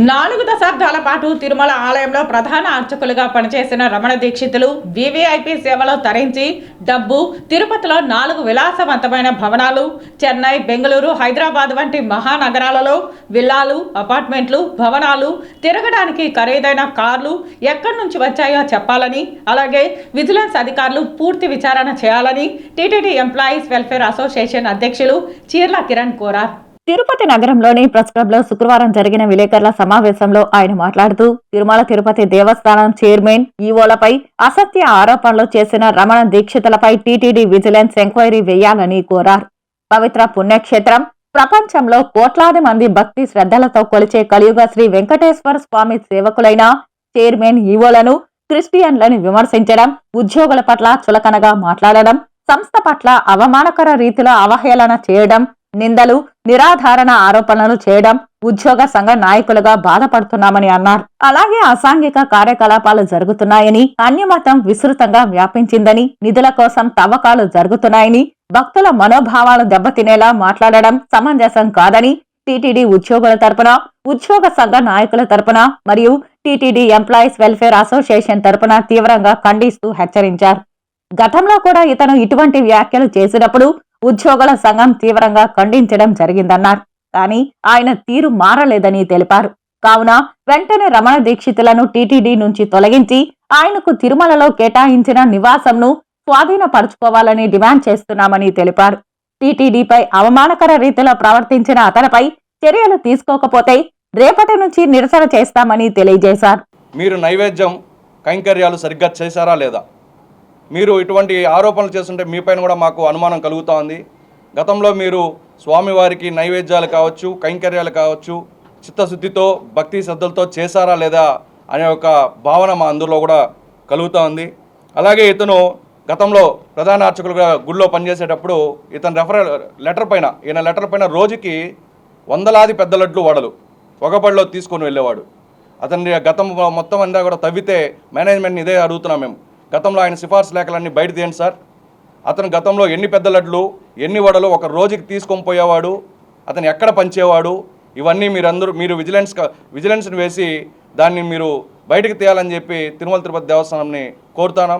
నాలుగు దశాబ్దాల పాటు తిరుమల ఆలయంలో ప్రధాన అర్చకులుగా పనిచేసిన రమణ దీక్షితులు వివిఐపి సేవలో తరించి డబ్బు తిరుపతిలో నాలుగు విలాసవంతమైన భవనాలు చెన్నై బెంగళూరు హైదరాబాద్ వంటి మహానగరాలలో విల్లాలు అపార్ట్మెంట్లు భవనాలు తిరగడానికి ఖరీదైన కార్లు ఎక్కడి నుంచి వచ్చాయో చెప్పాలని అలాగే విజిలెన్స్ అధికారులు పూర్తి విచారణ చేయాలని టీటీడీ ఎంప్లాయీస్ వెల్ఫేర్ అసోసియేషన్ అధ్యక్షులు చీర్ల కిరణ్ కోరారు. తిరుపతి నగరంలోని ప్రెస్ క్లబ్లో శుక్రవారం జరిగిన విలేకరుల సమావేశంలో ఆయన మాట్లాడుతూ తిరుమల తిరుపతి దేవస్థానం చైర్మన్ ఈవోలపై అసత్య ఆరోపణలు చేసిన రమణ దీక్షితులపై టీటీడీ విజిలెన్స్ ఎంక్వైరీ వేయాలని కోరారు. పవిత్ర పుణ్యక్షేత్రం ప్రపంచంలో కోట్లాది మంది భక్తి శ్రద్ధలతో కొలిచే కలియుగ శ్రీ వెంకటేశ్వర స్వామి సేవకులైన చైర్మన్ ఈవోలను క్రిస్టియన్లను విమర్శించడం ఉద్యోగుల పట్ల చులకనగా మాట్లాడడం సంస్థ పట్ల అవమానకర రీతిలో అవహేళన చేయడం నిందలు నిరాధారణ ఆరోపణలు చేయడం ఉద్యోగ సంఘ నాయకులుగా బాధపడుతున్నామని అన్నారు. అలాగే అసాంఘిక కార్యకలాపాలు జరుగుతున్నాయని అన్యమతం విస్తృతంగా వ్యాపించిందని నిధుల కోసం తవ్వకాలు జరుగుతున్నాయని భక్తుల మనోభావాలు దెబ్బతినేలా మాట్లాడడం సమంజసం కాదని టీటీడీ ఉద్యోగుల తరపున ఉద్యోగ సంఘ నాయకుల తరపున మరియు టీటీడీ ఎంప్లాయీస్ వెల్ఫేర్ అసోసియేషన్ తరపున తీవ్రంగా ఖండిస్తూ హెచ్చరించారు. గతంలో కూడా ఇతను ఇటువంటి వ్యాఖ్యలు చేసినప్పుడు ఉద్యోగుల సంఘం తీవ్రంగా ఖండించడం జరిగిందన్నారు. కానీ ఆయన తీరు మారలేదని తెలిపారు. కావున వెంటనే రమణ దీక్షితులను టీటీడీ నుంచి తొలగించి ఆయనకు తిరుమలలో కేటాయించిన నివాసంను స్వాధీనపరుచుకోవాలని డిమాండ్ చేస్తున్నామని తెలిపారు. టీటీడీపై అవమానకర రీతిలో ప్రవర్తించిన అతనిపై చర్యలు తీసుకోకపోతే రేపటి నుంచి నిరసన చేస్తామని తెలియజేశారు. మీరు నైవేద్యం కైంకర్యాలు సరిగ్గా చేశారా లేదా? మీరు ఇటువంటి ఆరోపణలు చేస్తుంటే మీపైన కూడా మాకు అనుమానం కలుగుతూ ఉంది. గతంలో మీరు స్వామివారికి నైవేద్యాలు కావచ్చు కైంకర్యాలు కావచ్చు చిత్తశుద్ధితో భక్తి శ్రద్ధలతో చేశారా లేదా అనే ఒక భావన మా అందరిలో కూడా కలుగుతూ ఉంది. అలాగే ఇతను గతంలో ప్రధాన అర్చకులుగా గుళ్ళో పనిచేసేటప్పుడు ఇతని రెఫరల్ లెటర్ పైన ఈయన లెటర్ పైన రోజుకి వందలాది పెద్ద లడ్లు వడలు ఒకబడిలో తీసుకొని వెళ్ళేవాడు. అతని గతం మొత్తం అంతా కూడా తవ్వితే మేనేజ్మెంట్ని ఇదే అడుగుతున్నాం మేము. గతంలో ఆయన సిఫార్సు లేఖలన్నీ బయట తీయండి సార్. అతను గతంలో ఎన్ని పెద్ద లడ్లు ఎన్ని వడలు ఒక రోజుకి తీసుకొని పోయేవాడు అతను ఎక్కడ పంచేవాడు ఇవన్నీ మీరందరూ మీరు విజిలెన్స్ విజిలెన్స్ని వేసి దాన్ని మీరు బయటకు తీయాలని చెప్పి తిరుమల తిరుపతి దేవస్థానంని కోరుతాను